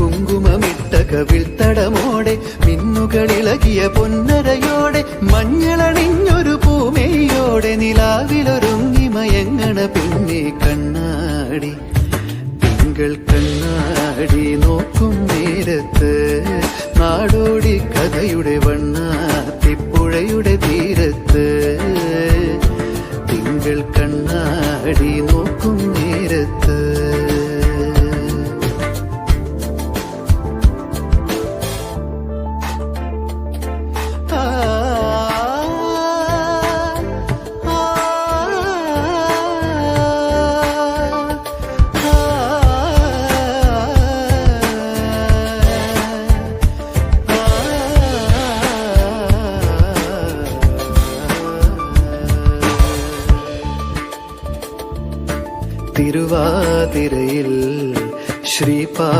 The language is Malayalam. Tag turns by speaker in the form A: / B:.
A: കുങ്കുമമിട്ട കവിൾത്തടമോടെ മിന്നുകളിളകിയ പൊന്നരയോടെ മഞ്ഞളണിഞ്ഞൊരു പൂമേയോടെ നിലാവിലൊരുങ്ങി മയങ്ങണ പിന്നെ കണ്ണാടി. തിങ്കൾ കണ്ണാടി നോക്കും നേരത്ത്. നാടോടി കഥയുടെ വണ്ണാത്തിപ്പുഴയുടെ തീരത്ത്. തിങ്കൾ കണ്ണാടി നോക്കും നേരത്ത്. திருவாதிரையில் ஸ்ரீபா